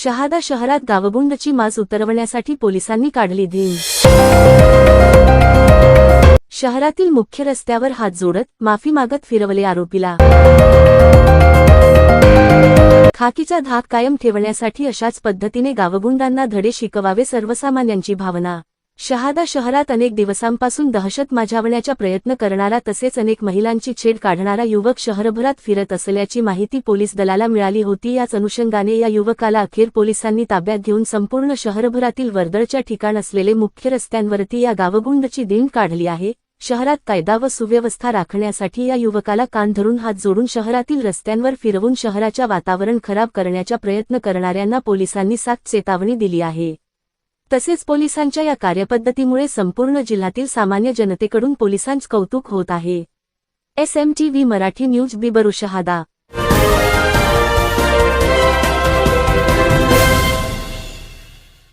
शहादा शहरात गावगुंडची माज उतरवण्यासाठी पोलिसांनी काढली धीम शहरातील मुख्य रस्त्यावर हात जोडत माफी मागत फिरवले आरोपीला. खाकीचा धाक कायम ठेवण्यासाठी अशाच पद्धतीने गावगुंडांना धडे शिकवावे सर्वसामान्यांची भावना. शहादा शहरात अनेक दिवसांपासून दहशत माजावण्याचा प्रयत्न करणारा तसेच अनेक महिलांची छेड काढणारा युवक शहरभरात फिरत असल्याची माहिती पोलीस दलाला मिळाली होती. याच अनुषंगाने या युवकाला अखेर पोलिसांनी ताब्यात घेऊन संपूर्ण शहरभरातील वर्दळच्या ठिकाण असलेले मुख्य रस्त्यांवरती या गावगुंडची दिन काढली आहे. शहरात कायदा व सुव्यवस्था राखण्यासाठी या युवकाला कान धरून हात जोडून शहरातील रस्त्यांवर फिरवून शहराच्या वातावरण खराब करण्याचा प्रयत्न करणाऱ्यांना पोलिसांनी सात चेतावणी दिली आहे. तसेच पोलिसांच्या या कार्यपद्धतीमुळे संपूर्ण जिल्ह्यातील सामान्य जनतेकडून पोलिसांच कौतुक होत आहे. S M T V Marathi news बिबरू Shahada.